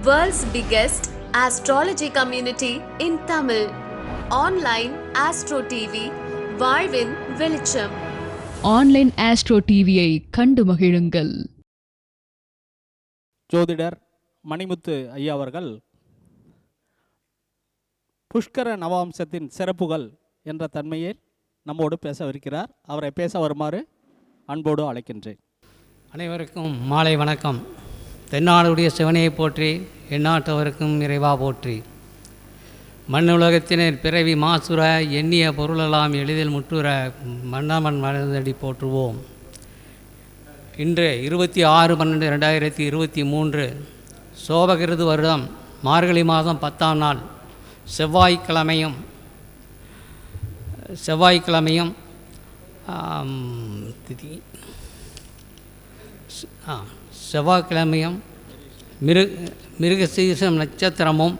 World's biggest astrology community in Tamil. Online Astro TV, வாழ்வின் வெளிச்சம் online astro டிவியை கண்டு மகிழுங்கள். ஜோதிடர் மணிமுத்து ஐயா அவர்கள் புஷ்கர நவாம்சத்தின் சிறப்புகள் என்ற தன்மையில் நம்மோடு பேசவிருக்கிறார். அவரை பேச வருமாறு அன்போடு அழைக்கின்றேன். அனைவருக்கும் மாலை வணக்கம். தென்னாடுடைய சிவனையை போற்றி எந்நாட்டவருக்கும் இறைவா போற்றி. மண்ணுலகத்தினர் பிறவி மாசுர எண்ணிய பொருளெல்லாம் எளிதில் முற்றுற மன்னமன் மனதடி போற்றுவோம். இன்று இருபத்தி ஆறு பன்னெண்டு ரெண்டாயிரத்தி இருபத்தி மூன்று சோபகிருது வருடம் மார்கழி மாதம் பத்தாம் நாள் செவ்வாய்க்கிழமையும் செவ்வாய்க்கிழமையும் திதி. ஆ. செவ்வாய்க்கிழமையும் மிரு மிருகசீசம் நட்சத்திரமும்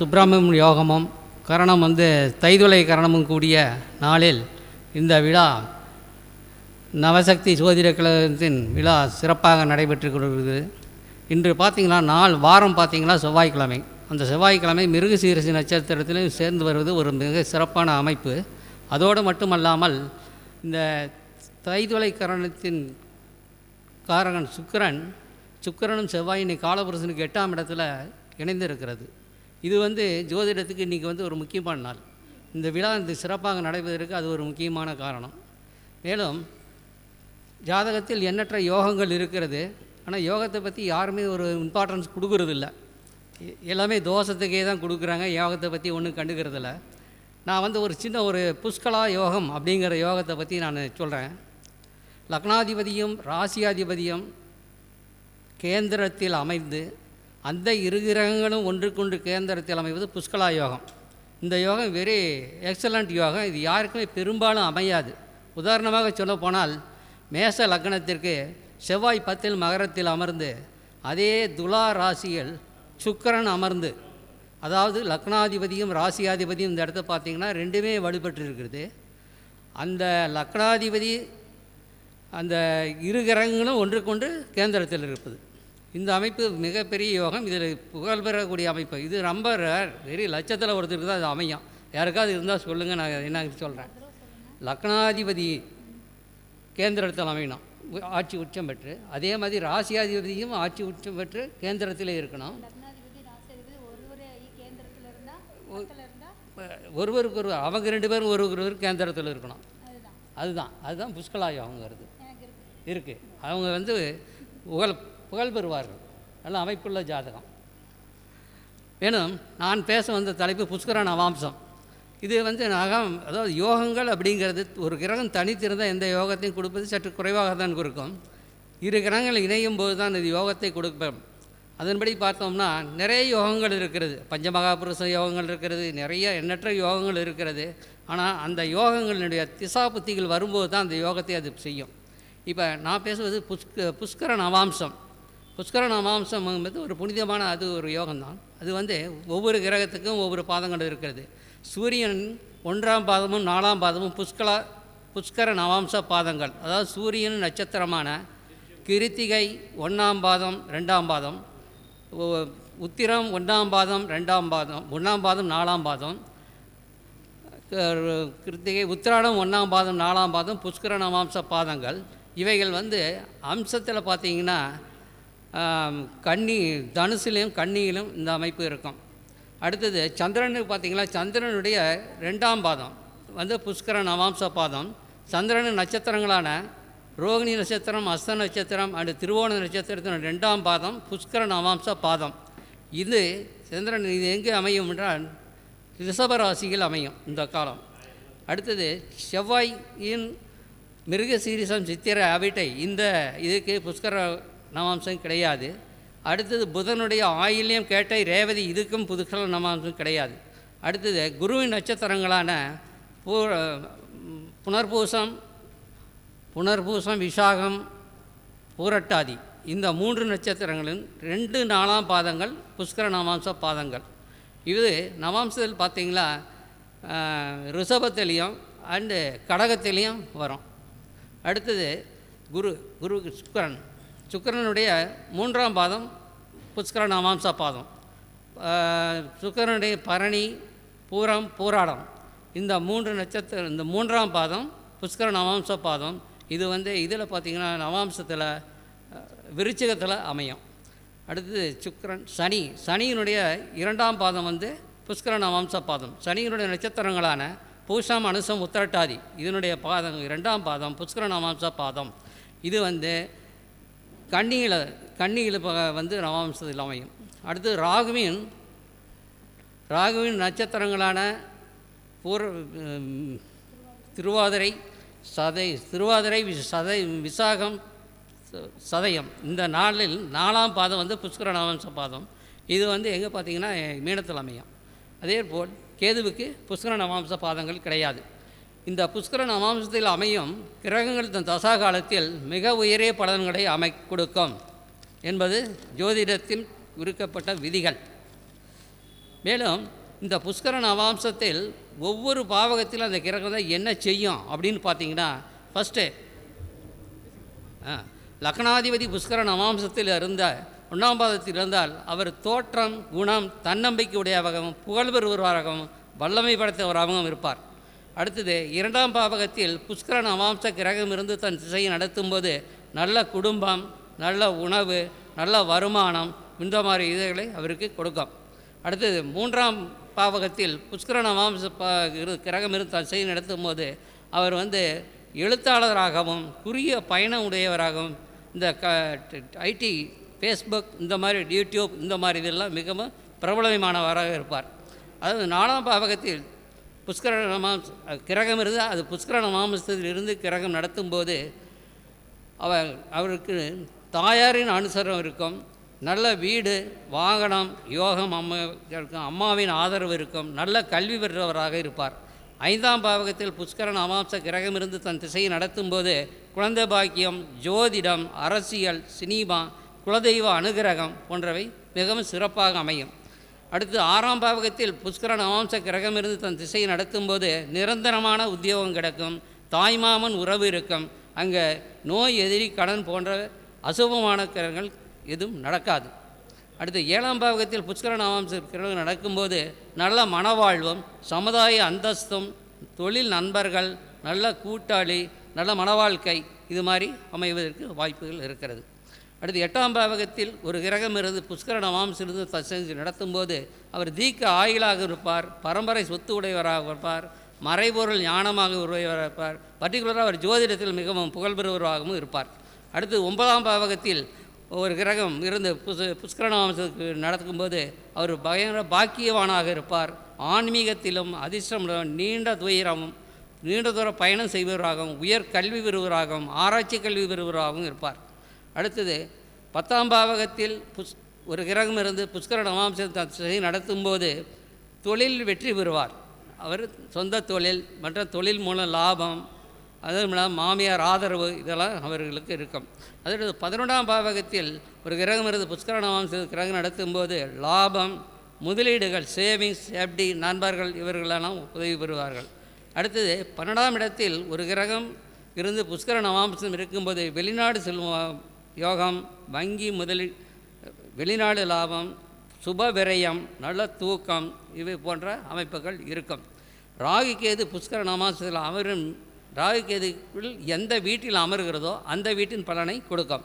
சுப்பிரமணியம் யோகமும் கரணம் வந்து தைதுளை கரணமும் கூடிய நாளில் இந்த விழா நவசக்தி சோதிட கழகத்தின் விழா சிறப்பாக நடைபெற்று கொள்கிறது இன்று பார்த்திங்கன்னா நாள் வாரம் பார்த்திங்கன்னா செவ்வாய்க்கிழமை. அந்த செவ்வாய்க்கிழமை மிருக சீரசி நட்சத்திரத்திலும் சேர்ந்து வருவது ஒரு மிக சிறப்பான அமைப்பு. அதோடு மட்டுமல்லாமல் இந்த தைதுளை கரணத்தின் காரகன் சுக்கிரன் சுக்கிரனும் செவ்வாய் இன்னைக்கு காலபுருஷனுக்கு எட்டாம் இடத்துல இணைந்து இருக்கிறது இது வந்து ஜோதிடத்துக்கு இன்றைக்கி வந்து ஒரு முக்கியமான நாள். இந்த விழா இந்த சிறப்பாக நடைபெறுவதற்கு அது ஒரு முக்கியமான காரணம். மேலும் ஜாதகத்தில் எண்ணற்ற யோகங்கள் இருக்கிறது. ஆனால் யோகத்தை பற்றி யாருமே ஒரு இம்பார்ட்டன்ஸ் கொடுக்கறதில்ல. எல்லாமே தோஷத்துக்கே தான் கொடுக்குறாங்க. யோகத்தை பற்றி ஒன்றும் கண்டுக்கிறதில்ல. நான் வந்து ஒரு சின்ன ஒரு புஷ்கலா யோகம் அப்படிங்கிற யோகத்தை பற்றி நான் சொல்கிறேன் லக்னாதிபதியும் ராசியாதிபதியும் கேந்திரத்தில் அமைந்து அந்த இரு கிரகங்களும் ஒன்றுக்கொன்று கேந்திரத்தில் அமைவது புஷ்கலா யோகம். இந்த யோகம் வெரி எக்ஸலண்ட் யோகம். இது யாருக்குமே பெரும்பாலும் அமையாது. உதாரணமாக சொல்ல போனால் மேச லக்னத்திற்கு செவ்வாய் பத்தில் மகரத்தில் அமர்ந்து அதே துலா ராசியில் சுக்கிரன் அமர்ந்து அதாவது லக்னாதிபதியும் ராசியாதிபதியும் இந்த இடத்த பார்த்திங்கன்னா ரெண்டுமே வலுப்பெற்று இருக்கிறது அந்த லக்னாதிபதி அந்த இரு கிரகங்களும் ஒன்றுக்கொண்டு கேந்திரத்தில் இருப்பது. இந்த அமைப்பு மிகப்பெரிய யோகம். இதில் புகழ் பெறக்கூடிய அமைப்பு. இது ரொம்ப ரேர் வெரி லட்சத்தில் ஒருத்தருக்கு தான் இது அமையும். யாருக்காவது இருந்தால் சொல்லுங்கள் நான் என்ன சொல்கிறேன் லக்னாதிபதி கேந்திரத்தில் அமையணும். ஆட்சி உச்சம் பெற்று. அதே மாதிரி ராசியாதிபதியும் ஆட்சி உச்சம் பெற்று கேந்திரத்திலே இருக்கணும். ஒருவருக்கு ஒரு அவங்க ரெண்டு பேரும் ஒரு ஒருவர் கேந்திரத்தில் இருக்கணும். அதுதான். அதுதான் புஷ்கலா யோகங்கிறது. இருக்குது அவங்க வந்து புகழ் புகழ் பெறுவார்கள். நல்ல அமைப்புள்ள ஜாதகம். மேலும் நான் பேச வந்த தலைப்பு புஷ்கர நவாம்சம். இது வந்து நகம் அதாவது யோகங்கள் அப்படிங்கிறது ஒரு கிரகம் தனித்திருந்தால் எந்த யோகத்தையும் கொடுப்பது சற்று குறைவாக தான் கொடுக்கும் இரு கிரகங்கள் இணையும் போது தான் இது யோகத்தை கொடுப்போம் அதன்படி பார்த்தோம்னா நிறைய யோகங்கள் இருக்கிறது. பஞ்சமகாபுருஷ யோகங்கள் இருக்கிறது நிறைய எண்ணற்ற யோகங்கள் இருக்கிறது. ஆனால் அந்த யோகங்களினுடைய திசா புத்திகள் வரும்போது தான் அந்த யோகத்தை அது செய்யும். இப்போ நான் பேசுவது புஷ்க புஷ்கர நவாம்சம். புஷ்கர நவாம்சம் என்பது ஒரு புனிதமான அது ஒரு யோகம்தான். அது வந்து ஒவ்வொரு கிரகத்துக்கும் ஒவ்வொரு பாதங்கள் இருக்கிறது. சூரியன் ஒன்றாம் பாதமும் நாலாம் பாதமும் புஷ்கலா புஷ்கர நவாம்ச பாதங்கள். அதாவது சூரியன் நட்சத்திரமான கிருத்திகை ஒன்றாம் பாதம் ரெண்டாம் பாதம் உத்திரம் ஒன்றாம் பாதம் ரெண்டாம் பாதம் ஒன்றாம் பாதம் நாலாம் பாதம் கிருத்திகை உத்திராடம் ஒன்றாம் பாதம் நாலாம் பாதம் புஷ்கர நவாம்ச பாதங்கள். இவைகள் வந்து அம்சத்தில் பார்த்தீங்கன்னா கன்னி தனுசுலையும் கன்னியிலும் இந்த அமைப்பு இருக்கும். அடுத்தது சந்திரனுக்கு பார்த்தீங்கன்னா சந்திரனுடைய ரெண்டாம் பாதம் வந்து புஷ்கர நவாம்ச பாதம். சந்திரன் நட்சத்திரங்களான ரோகிணி நட்சத்திரம் அஸ்த நட்சத்திரம் அண்டு திருவோண நட்சத்திரத்தின் ரெண்டாம் பாதம் புஷ்கர நவாம்ச பாதம். இது சந்திரன் இது எங்கே அமையும் என்றால் ரிஷபராசியில் அமையும் இந்த காலம். அடுத்தது செவ்வாயின் மிருகசீரிசம் சித்திர அவிட்டை இந்த இதுக்கு புஷ்கர நவாம்சம் கிடையாது. அடுத்தது புதனுடைய ஆயில்யம் கேட்டை ரேவதி இதுக்கும் புதுக்கல நவாம்சம் கிடையாது. அடுத்தது குருவின் நட்சத்திரங்களான பூ புனர்பூசம் புனர்பூசம் விசாகம் பூரட்டாதி. இந்த மூன்று நட்சத்திரங்களின் ரெண்டு நாலாம் பாதங்கள் புஷ்கர நவாம்ச பாதங்கள். இது நவாம்சத்தில் பார்த்தீங்களா ரிஷபத்திலையும் அண்டு கடகத்திலையும் வரும். அடுத்தது குரு குரு சுக்கிரன். சுக்கரனுடைய மூன்றாம் பாதம் புஷ்கர நவாம்ச பாதம். சுக்கரனுடைய பரணி பூரம் பூராடம். இந்த மூன்று நட்சத்திரம் இந்த மூன்றாம் பாதம் புஷ்கர நவாம்ச பாதம். இது வந்து இதில் பார்த்திங்கன்னா நவாம்சத்தில் விருச்சிகத்தில் அமையும். அடுத்தது சுக்கரன் சனி. சனியினுடைய இரண்டாம் பாதம் வந்து புஷ்கர நவாம்ச பாதம். சனியினுடைய நட்சத்திரங்களான பூஷம் அனுசம் உத்திரட்டாதி. இதனுடைய பாதம் இரண்டாம் பாதம் புஷ்கரநாமாம்ச பாதம். இது வந்து கன்னியில் கன்னியில் வந்து நவாம்சத்தில் அமையும். அடுத்து ராகுவின் ராகுவின் நட்சத்திரங்களான பூர் திருவாதிரை சதை திருவாதிரை வி- சதை விசாகம் சதயம். இந்த நாளில் நாலாம் பாதம் வந்து புஷ்கர நவம்ச பாதம். இது வந்து எங்கே பார்த்தீங்கன்னா மீனத்தில் அமையும். அதே போல் கேதுவுக்கு புஷ்கர நவாம்ச பாதங்கள் கிடையாது. இந்த புஷ்கர நவாம்சத்தில் அமையும் கிரகங்கள் தன் தசா காலத்தில் மிக உயரிய பலன்களை அமை கொடுக்கும் என்பது ஜோதிடத்தில் விருக்கப்பட்ட விதிகள். மேலும் இந்த புஷ்கர நவாம்சத்தில் ஒவ்வொரு பாவகத்திலும் அந்த கிரகம் என்ன செய்யும் அப்படின்னு பார்த்தீங்கன்னா ஃபஸ்ட்டு லக்னாதிபதி புஷ்கர நவாம்சத்தில் இருந்த ஒன்றாம் பாதத்தில் இருந்தால் அவர் தோற்றம் குணம் தன்னம்பிக்கை உடையவாகவும் புகழ் பெறுவராகவும் வல்லமை படைத்தவராகவும் இருப்பார். அடுத்தது இரண்டாம் பாவகத்தில் புஷ்கர நவாம்ச கிரகம் இருந்து தன் திசையை நடத்தும்போது நல்ல குடும்பம் நல்ல உணவு நல்ல வருமானம் இந்த மாதிரி இதுகளை அவருக்கு கொடுக்கும். அடுத்தது மூன்றாம் பாவகத்தில் புஷ்கர நவாம்ச இரு கிரகம் இருந்து தன் திசையை நடத்தும் போது அவர் வந்து எழுத்தாளராகவும் குறுகிய பயணம் உடையவராகவும் இந்த க ஐடி ஃபேஸ்புக் இந்த மாதிரி யூடியூப் இந்த மாதிரி இதெல்லாம் மிகவும் பிரபலமானவராக இருப்பார். அதாவது நாலாம் பாவகத்தில் புஷ்கர நமாம்ச கிரகம் இருந்தால் அது புஷ்கர நமாம்சத்தில் இருந்து கிரகம் நடத்தும் போது அவர் அவருக்கு தாயாரின் அனுசரம் இருக்கும். நல்ல வீடு வாகனம் யோகம் அம்மா இருக்கும். அம்மாவின் ஆதரவு இருக்கும். நல்ல கல்வி பெற்றவராக இருப்பார். ஐந்தாம் பாவகத்தில் புஷ்கரன் அமாம்ச கிரகம் இருந்து தன் திசையை நடத்தும் போது குழந்தை பாக்கியம் ஜோதிடம் அரசியல் சினிமா குலதெய்வ அனுகிரகம் போன்றவை மிகவும் சிறப்பாக அமையும். அடுத்து ஆறாம் பாவகத்தில் புஷ்கர நவாம்ச கிரகம் இருந்து தன் திசையை நடத்தும்போது நிரந்தரமான உத்தியோகம் கிடைக்கும். தாய்மாமன் உறவு இருக்கும். அங்கே நோய் எதிரி கடன் போன்ற அசுபமான கிரகங்கள் எதுவும் நடக்காது. அடுத்து ஏழாம் பாவகத்தில் புஷ்கர நவாம்ச கிரகம் நடக்கும்போது நல்ல மனவாழ்வும் சமுதாய அந்தஸ்தும் தொழில் நண்பர்கள் நல்ல கூட்டாளி நல்ல மனவாழ்க்கை இது மாதிரி அமைவதற்கு வாய்ப்புகள் இருக்கிறது. அடுத்து எட்டாம் பாவகத்தில் ஒரு கிரகம் இருந்து புஷ்கரண மாம்சிலிருந்து தசஞ்சு நடத்தும்போது அவர் தீக்க ஆயுளாக இருப்பார் பரம்பரை சொத்து உடையவராக இருப்பார் மறைபொருள் ஞானமாக உருவையவராக இருப்பார். பர்டிகுலராக அவர் ஜோதிடத்தில் மிகவும் புகழ்பெறுவராகவும் இருப்பார். அடுத்து ஒன்பதாம் பாவகத்தில் ஒரு கிரகம் இருந்து புஷ் மாம்சத்துக்கு நடக்கும்போது அவர் பயங்கர பாக்கியவானாக இருப்பார். ஆன்மீகத்திலும் அதிர்ஷ்டம் நீண்ட துயரமும் நீண்ட தூர பயணம் செய்பவராகவும் உயர் கல்வி பெறுவராகவும் ஆராய்ச்சி கல்வி பெறுவராகவும் இருப்பார். அடுத்தது பத்தாம் பாவகத்தில் புஷ் ஒரு கிரகம் இருந்து புஷ்கர நவாம்சத்தை நடத்தும்போது தொழில் வெற்றி பெறுவார். அவர் சொந்த தொழில் மற்ற தொழில் மூலம் லாபம் அதுவும் இல்லாமல் மாமியார் ஆதரவு இதெல்லாம் அவர்களுக்கு இருக்கும். அதற்கு பதினொன்றாம் பாவகத்தில் ஒரு கிரகம் இருந்து புஷ்கர நவாம்ச கிரகம் நடத்தும்போது லாபம் முதலீடுகள் சேவிங்ஸ் எஃப்டி நண்பர்கள் இவர்களெல்லாம் உதவி பெறுவார்கள். அடுத்தது பன்னெண்டாம் இடத்தில் ஒரு கிரகம் இருந்து புஷ்கர நவாம்சம் இருக்கும்போது வெளிநாடு செல்வம் யோகம் வங்கி முதலீ வெளிநாடு லாபம் சுப விரயம் நல்ல தூக்கம் இவை போன்ற அமைப்புகள் இருக்கும். ராகு கேது புஷ்கர நமாசத்தில் அமரும் ராகு எந்த வீட்டில் அமர்கிறதோ அந்த வீட்டின் பலனை கொடுக்கும்.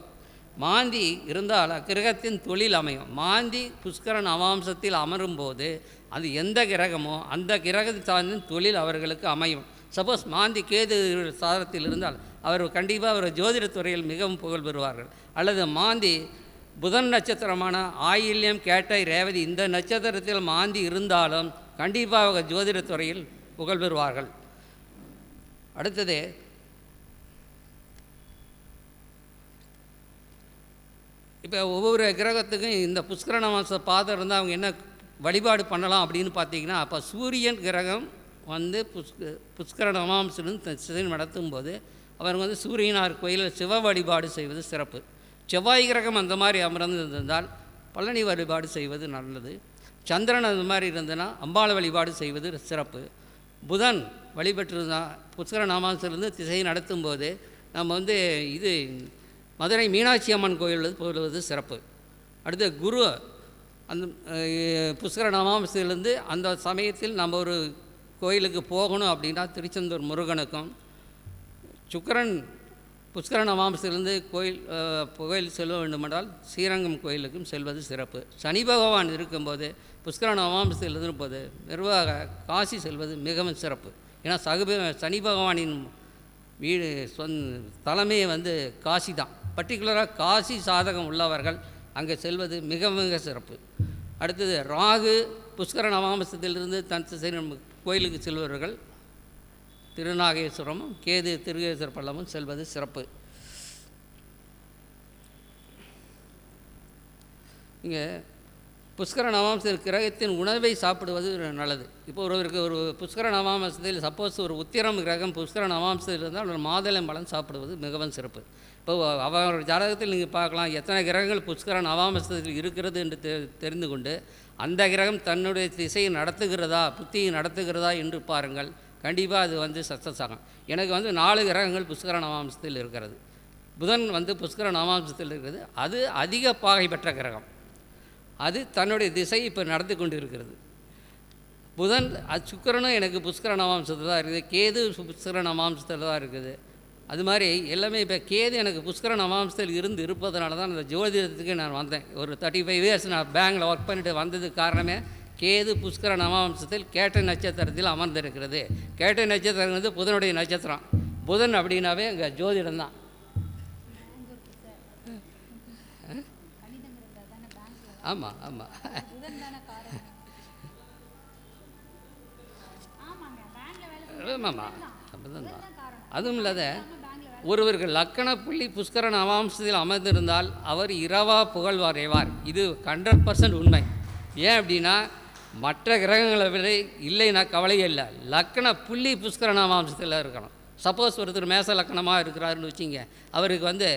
மாந்தி இருந்தால் கிரகத்தின் தொழில் அமையும். மாந்தி புஷ்கரன் அமாம்சத்தில் அமரும்போது அது எந்த கிரகமோ அந்த கிரகத்தை சார்ந்த தொழில் அவர்களுக்கு அமையும். சப்போஸ் மாந்தி கேது சாதத்தில் இருந்தால் அவர் கண்டிப்பாக அவர் ஜோதிடத்துறையில் மிகவும் புகழ் பெறுவார்கள். அல்லது மாந்தி புதன் நட்சத்திரமான ஆயில்யம் கேட்டை ரேவதி இந்த நட்சத்திரத்தில் மாந்தி இருந்தாலும் கண்டிப்பாக அவங்க ஜோதிடத்துறையில் புகழ் பெறுவார்கள். அடுத்தது இப்போ ஒவ்வொரு கிரகத்துக்கும் இந்த புஷ்கரண மாத பாதம் இருந்தால் அவங்க என்ன வழிபாடு பண்ணலாம் அப்படின்னு பார்த்தீங்கன்னா அப்போ சூரியன் கிரகம் வந்து புஷ்க புஷ்கரண நடத்தும் நடத்தும்போது அவர் வந்து சூரியனார் கோயிலில் சிவ வழிபாடு செய்வது சிறப்பு. செவ்வாய் கிரகம் அந்த மாதிரி அமர்ந்து இருந்திருந்தால் பழனி வழிபாடு செய்வது நல்லது. சந்திரன் அந்த மாதிரி இருந்ததுன்னா அம்பாள் வழிபாடு செய்வது சிறப்பு. புதன் வழிபட்டிருந்தால் புஷ்கர நாமாசிலிருந்து திசை நடத்தும்போது நம்ம வந்து இது மதுரை மீனாட்சி அம்மன் கோயில் போடுவது சிறப்பு. அடுத்து குரு அந்த புஷ்கர நவாம்சத்திலேருந்து அந்த சமயத்தில் நம்ம ஒரு கோயிலுக்கு போகணும் அப்படின்னா திருச்செந்தூர் முருகனுக்கும். சுக்கிரன் புஷ்கர நவாம்சத்திலிருந்து கோயில் கோயில் செல்ல வேண்டுமென்றால் ஸ்ரீரங்கம் கோயிலுக்கும் செல்வது சிறப்பு. சனி பகவான் இருக்கும்போது புஷ்கர நவாம்சத்தில் இருக்கும்போது நிர்வாக காசி செல்வது மிகவும் சிறப்பு. ஏன்னா சகுப சனி பகவானின் வீடு சொந் தலைமையை வந்து காசி தான். பர்டிகுலராக காசி சாதகம் உள்ளவர்கள் அங்கே செல்வது மிக மிக சிறப்பு. அடுத்தது ராகு புஷ்கர நவாம்சத்திலிருந்து தன் திசை- கோயிலுக்கு செல்பவர்கள் திருநாகேஸ்வரமும் கேது திருகேஸ்வர பள்ளமும் செல்வது சிறப்பு. இங்கே புஷ்கர நவாம்சத்தில் கிரகத்தின் உணவை சாப்பிடுவது நல்லது. இப்போ ஒருவருக்கு ஒரு புஷ்கர நவாம்சத்தில் சப்போஸ் ஒரு உத்திரம் கிரகம் புஷ்கர நவாம்சத்தில் இருந்தால் ஒரு மாதுளம் பழம் சாப்பிடுவது மிகவும் சிறப்பு. இப்போ அவர் ஜாதகத்தில் நீங்கள் பார்க்கலாம் எத்தனை கிரகங்கள் புஷ்கர நவாம்சத்தில் இருக்கிறது என்று தெரிந்து கொண்டு அந்த கிரகம் தன்னுடைய திசையை நடத்துகிறதா புத்தியை நடத்துகிறதா என்று பாருங்கள். கண்டிப்பாக அது வந்து சக்ஸஸ் ஆகும் எனக்கு வந்து நாலு கிரகங்கள் புஷ்கர நவாம்சத்தில் இருக்கிறது. புதன் வந்து புஷ்கர நவாம்சத்தில் இருக்கிறது. அது அதிக பாகை பெற்ற கிரகம். அது தன்னுடைய திசை இப்போ நடந்து கொண்டு இருக்கிறது புதன் அது எனக்கு புஷ்கர நவாம்சத்தில் தான் இருக்குது. கேது புஷ்கர நவாம்சத்தில் தான் இருக்குது. அது மாதிரி எல்லாமே இப்போ கேது எனக்கு புஷ்கர நவாம்சத்தில் இருந்து இருப்பதனால தான் அந்த ஜோதிடத்துக்கு நான் வந்தேன். ஒரு தேர்ட்டி ஃபைவ் இயர்ஸ் நான் பேங்கில் ஒர்க் பண்ணிட்டு வந்ததுக்கு காரணமே கேது புஷ்கர நவாம்சத்தில் கேட்ட நட்சத்திரத்தில் அமர்ந்திருக்கிறது. கேட்ட நட்சத்திரம் வந்து புதனுடைய நட்சத்திரம். புதன் அப்படின்னாவே அங்கே ஜோதிடம் தான். ஆமாம் ஆமாம் ஆமாம்மா அப்படிதான் தான் அதுவும் இல்லாத ஒருவர்கள் லக்கண புள்ளி புஷ்கர நவாம்சத்தில் அமர்ந்திருந்தால் அவர் இரவா புகழ் வரைவார் இது ஹண்ட்ரட் பர்சன்ட் உண்மை. ஏன் அப்படின்னா மற்ற கிரகங்களை விட இல்லைன்னா கவலையே இல்லை. லக்கண புள்ளி புஷ்கர நவாம்சத்தில் இருக்கணும். சப்போஸ் ஒருத்தர் மேச லக்கணமாக இருக்கிறாருன்னு வச்சிங்க. அவருக்கு வந்து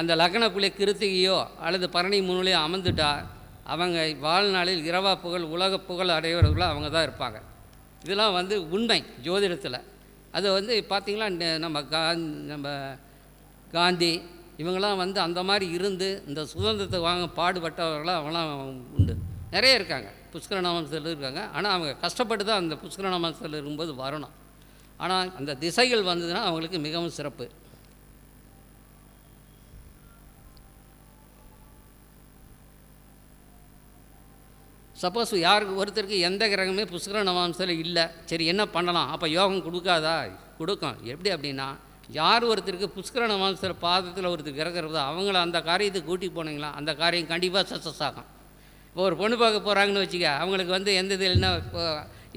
அந்த லக்கண புள்ளி கிருத்திகையோ அல்லது பரணி முன்னிலையோ அமர்ந்துட்டா அவங்க வாழ்நாளில் இரவா புகழ் உலக புகழ் அடையவர்களோ அவங்க தான் இருப்பாங்க. இதெல்லாம் வந்து உண்மை ஜோதிடத்தில். அது வந்து பார்த்திங்களா நம்ம கா நம்ம காந்தி இவங்கெல்லாம் வந்து அந்த மாதிரி இருந்து இந்த சுதந்திரத்தை வாங்க பாடுபட்டவர்களாக அவங்களாம் உண்டு. நிறைய இருக்காங்க. புஷ்கர நாமத்தில் இருக்காங்க. ஆனால் அவங்க கஷ்டப்பட்டு தான் அந்த புஷ்கர நாமத்தில் இருக்கும்போது வரணும். ஆனால் அந்த திசைகள் வந்ததுன்னா அவங்களுக்கு மிகவும் சிறப்பு. சப்போஸ் யாருக்கு ஒருத்தருக்கு எந்த கிரகமே புஷ்கர நவாம்சத்தில் இல்லை சரி என்ன பண்ணலாம்? அப்போ யோகம் கொடுக்காதா? கொடுக்கும். எப்படி அப்படின்னா யார் ஒருத்தருக்கு புஷ்கர நவாம்சத்தில் பாதத்தில் ஒருத்தர் கிரகம் இருக்குதோ அவங்கள அந்த காரியத்தை கூட்டி போனீங்களா அந்த காரியம் கண்டிப்பாக சக்ஸஸ் ஆகும். இப்போ ஒரு பொண்ணு பார்க்க போகிறாங்கன்னு வச்சுக்க அவங்களுக்கு வந்து எந்த இது என்ன இப்போ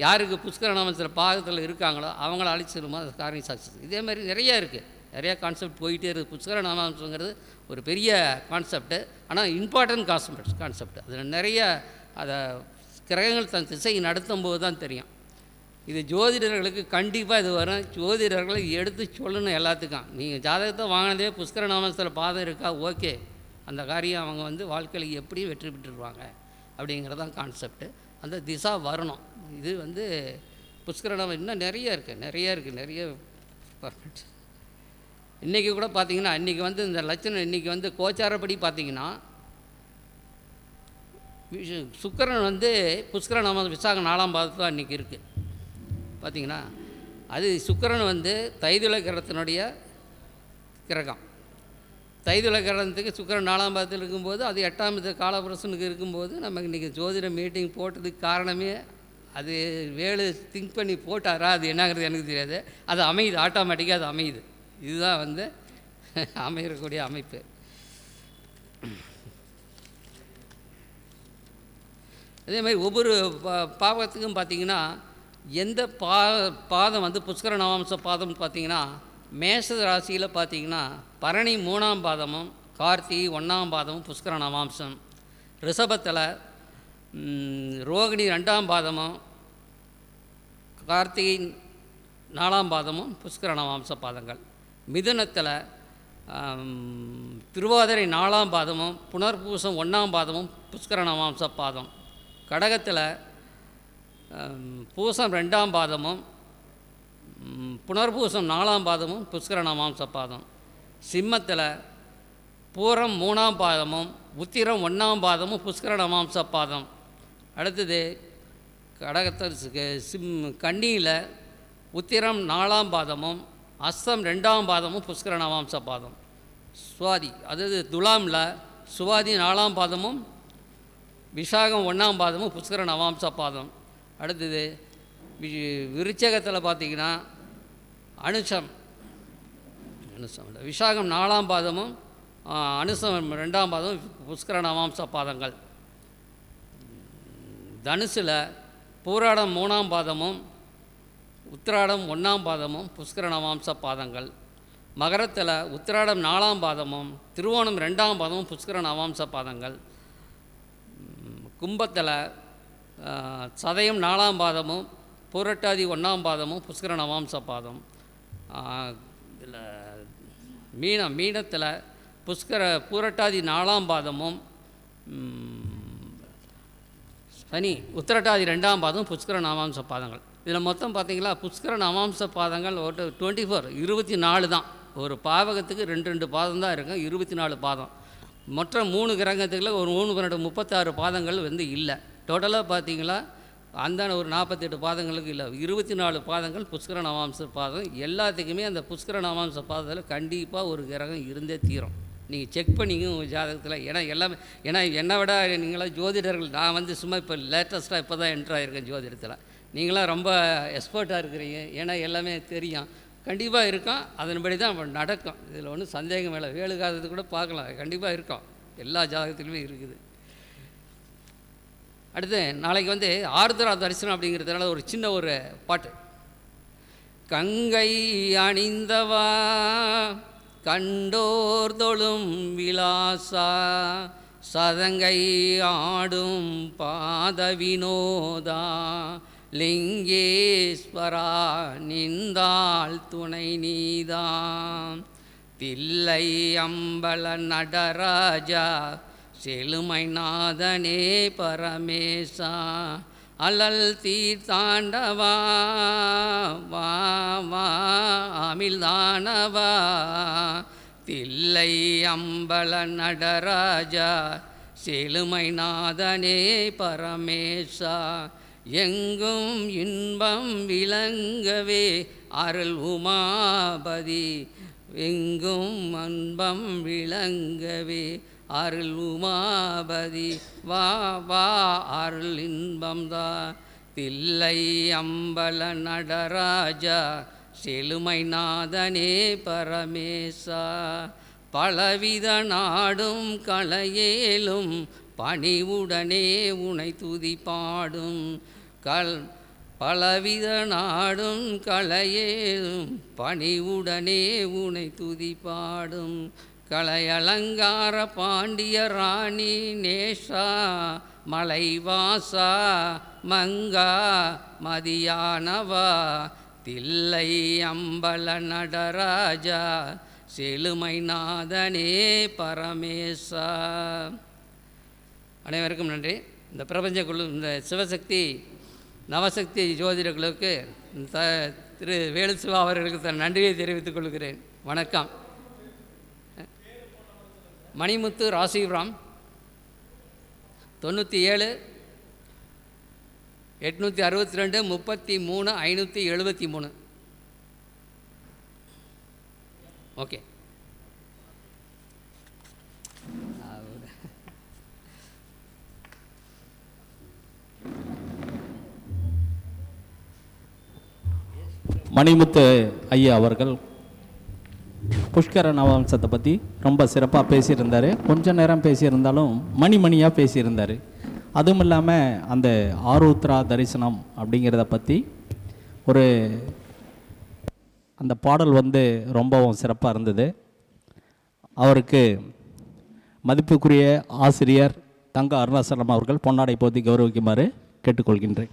யாருக்கு புஷ்கர நவாம்சத்தில் பாதத்தில் இருக்காங்களோ அவங்கள அழிச்சிருமோ அந்த காரியம் சக்ஸஸ் இதே மாதிரி நிறைய இருக்குது நிறைய கான்செப்ட் போயிட்டே இருக்குது. புஷ்கர நாமாம்சங்கிறது ஒரு பெரிய கான்செப்ட்டு ஆனால் இம்பார்ட்டன்ட் கான்செப்ட் கான்செப்ட் அதில் நிறைய அதை கிரகங்கள் தன் திசை நடத்தும் போது தான் தெரியும். இது ஜோதிடர்களுக்கு கண்டிப்பாக இது வரும். ஜோதிடர்களை எடுத்து சொல்லணும் எல்லாத்துக்கும். நீங்கள் ஜாதகத்தை வாங்கினதே புஷ்கர நாமத்தில் பாதம் இருக்கா? ஓகே. அந்த காரியம் அவங்க வந்து வாழ்க்கையில் எப்படியும் வெற்றி பெற்றுருவாங்க அப்படிங்கிறதான் கான்செப்ட்டு அந்த திசா வரணும். இது வந்து புஷ்கர நாமம் இன்னும் நிறைய இருக்குது நிறைய இருக்குது நிறைய பர்ஃபெக்ட் இன்றைக்கி கூட பார்த்திங்கன்னா இன்றைக்கி வந்து இந்த லட்சணம் இன்றைக்கி வந்து கோச்சாரப்படி பார்த்தீங்கன்னா சுக்கரன் வந்து புஷ்கர நாம விசாக நாலாம் பாதத்தில் தான் இன்றைக்கி இருக்குது பார்த்தீங்கன்னா அது சுக்கரன் வந்து தைதுல கிரகத்தினுடைய கிரகம். தைதுல கிரகத்துக்கு சுக்கரன் நாலாம் பாதத்தில் இருக்கும்போது அது எட்டாம் வித காலபுரசனுக்கு இருக்கும்போது நம்ம இன்றைக்கி ஜோதிட மீட்டிங் போட்டதுக்கு காரணமே அது வேலு திங்க் பண்ணி போட்டாரா அது என்னங்கிறது எனக்கு தெரியாது. அது அமையுது ஆட்டோமேட்டிக்காக அது அமையுது. இதுதான் வந்து அமையக்கூடிய அமைப்பு. அதே மாதிரி ஒவ்வொரு பாவத்துக்கும் பார்த்திங்கன்னா எந்த பா பாதம் வந்து புஷ்கர நவாம்ச பாதம் பார்த்தீங்கன்னா மேஷ ராசியில் பார்த்தீங்கன்னா பரணி மூணாம் பாதமும் கார்த்திகை ஒன்றாம் பாதமும் புஷ்கர நவாம்சம் ரிஷபத்தில் ரோகிணி ரெண்டாம் பாதமும் கார்த்திகை நாலாம் பாதமும் புஷ்கர நவாம்ச பாதங்கள். மிதுனத்தில் திருவாதிரை நாலாம் பாதமும் புனர்பூசம் ஒன்றாம் பாதமும் புஷ்கர நவாம்ச பாதம். கடகத்தில் பூசம் ரெண்டாம் பாதமும் புனர்பூசம் நாலாம் பாதமும் புஷ்கரணமாம்ச பாதம். சிம்மத்தில் பூரம் மூணாம் பாதமும் உத்திரம் ஒன்றாம் பாதமும் புஷ்கரணமாம்ச பாதம். அடுத்தது கடகத்தில் சிம் கண்ணியில் உத்திரம் நாலாம் பாதமும் அஸ்தம் ரெண்டாம் பாதமும் புஷ்கரணமாம்ச பாதம். சுவாதி அதாவது துலாமில் சுவாதி நாலாம் பாதமும் விஷாகம் ஒன்றாம் பாதமும் புஷ்கர நவாம்ச பாதம். அடுத்தது வி விருச்சகத்தில் பார்த்தீங்கன்னா அனுஷம் அனுசம் இல்லை விஷாகம் நாலாம் பாதமும் ஆ, அனுசம் ரெண்டாம் பாதமும் புஷ்கர நவாம்ச பாதங்கள். தனுசில் பூராடம் மூணாம் பாதமும் உத்திராடம் ஒன்றாம் பாதமும் புஷ்கர நவாம்ச பாதங்கள். மகரத்தில் உத்திராடம் நாலாம் பாதமும் திருவோணம் ரெண்டாம் பாதமும் புஷ்கர நவாம்ச பாதங்கள். கும்பத்தில் சதயம் நாலாம் பாதமும் பூரட்டாதி ஒன்றாம் பாதமும் புஷ்கர நவாம்ச பாதம். இதில் மீனம் மீனத்தில் புஷ்கர பூரட்டாதி நாலாம் பாதமும் சனி உத்திரட்டாதி ரெண்டாம் பாதம் புஷ்கர நவாம்ச பாதங்கள். இதில் மொத்தம் பார்த்திங்களா புஷ்கர நவாம்ச பாதங்கள் ஒரு டுவெண்ட்டி ஃபோர் இருபத்தி நாலு தான். ஒரு பாவகத்துக்கு ரெண்டு ரெண்டு பாதம் தான் இருக்கும் இருபத்தி நாலு பாதம். மற்ற மூணு கிரகத்துக்குள்ள ஒரு மூணு பன்னெண்டு முப்பத்தாறு பாதங்கள் வந்து இல்லை. டோட்டலாக பார்த்தீங்களா? அந்த ஒரு நாற்பத்தெட்டு பாதங்களுக்கு இல்லை. இருபத்தி நாலு பாதங்கள் புஷ்கர நவாம்ச பாதம். எல்லாத்துக்குமே அந்த புஷ்கர நவாம்ச பாதத்தில் கண்டிப்பாக ஒரு கிரகம் இருந்தே தீரும். நீங்கள் செக் பண்ணிங்க உங்கள் ஜாதகத்தில். ஏன்னா எல்லாமே ஏன்னா என்னை விட நீங்களாம் ஜோதிடர்கள் நான் வந்து சும்மா இப்போ லேட்டஸ்ட்டாக இப்போ தான் என்ட்ரு ஆகிருக்கேன் ஜோதிடத்தில். நீங்களாம் ரொம்ப எக்ஸ்பர்ட்டாக இருக்கிறீங்க. ஏன்னா எல்லாமே தெரியும். கண்டிப்பாக இருக்கும். அதன்படி தான் நடக்கும். இதில் ஒன்றும் சந்தேகம் இல்லை. வேலுகாதது கூட பார்க்கலாம். கண்டிப்பாக இருக்கும். எல்லா ஜாதகத்துலையுமே இருக்குது. அடுத்து நாளைக்கு வந்து ஆர்திரா தரிசனம் அப்படிங்கிறதுனால ஒரு சின்ன ஒரு பாட்டு. கங்கை அணிந்தவா கண்டோர் தொழும் விலாசா சதங்கை ஆடும் பாத வினோதா லிங்கேஸ்வரா நிந்தாள் துணை நீதான் தில்லை அம்பல நடராஜா செழுமைநாதனே பரமேசா. அலல் தீர்த்தாண்டவா வா வா அமிழ்தானவா தில்லை அம்பல நடராஜா செழுமைநாதனே பரமேசா. எங்கும் இன்பம் விளங்கவே அருள் உமாபதி. எங்கும் அன்பம் விளங்கவே அருள் உமாபதி. வா வா அருள் இன்பம்தா தில்லை அம்பல நடராஜா செழுமைநாதனே பரமேசா. பலவித நாடும் கலையேலும் பணிவுடனே உனை துதி பாடும். கல் பலவித நாடும் கலையேதும் பணிவுடனே உனை துதி பாடும். கலையலங்கார பாண்டிய ராணி நேஷா மலைவாசா மங்கா மதியானவா தில்லை அம்பல நடராஜா செழுமைநாதனே பரமேசா. அனைவருக்கும் நன்றி. இந்த பிரபஞ்ச குழு இந்த சிவசக்தி நவசக்தி ஜோதிடர்களுக்கு த திரு வேலு சிவா அவர்களுக்கு தன் நன்றியை தெரிவித்துக் கொள்கிறேன். வணக்கம். மணிமுத்து ராசிபுரம் தொண்ணூற்றி ஏழு எட்நூற்றி அறுபத்தி ரெண்டு முப்பத்தி மூணு ஐநூற்றி எழுபத்தி மூணு. ஓகே. மணிமுத்து ஐயா அவர்கள் புஷ்கர நவம்சத்தை பற்றி ரொம்ப சிறப்பாக பேசியிருந்தார். கொஞ்ச நேரம் பேசியிருந்தாலும் மணிமணியாக பேசியிருந்தார். அதுவும் இல்லாமல் அந்த ஆருத்ரா தரிசனம் அப்படிங்கிறத பற்றி ஒரு அந்த பாடல் வந்து ரொம்பவும் சிறப்பாக இருந்தது. அவருக்கு மதிப்புக்குரிய ஆசிரியர் தங்க அருணாசலம் அவர்கள் பொன்னாடை போத்தி கௌரவிக்குமாறு கேட்டுக்கொள்கின்றேன்.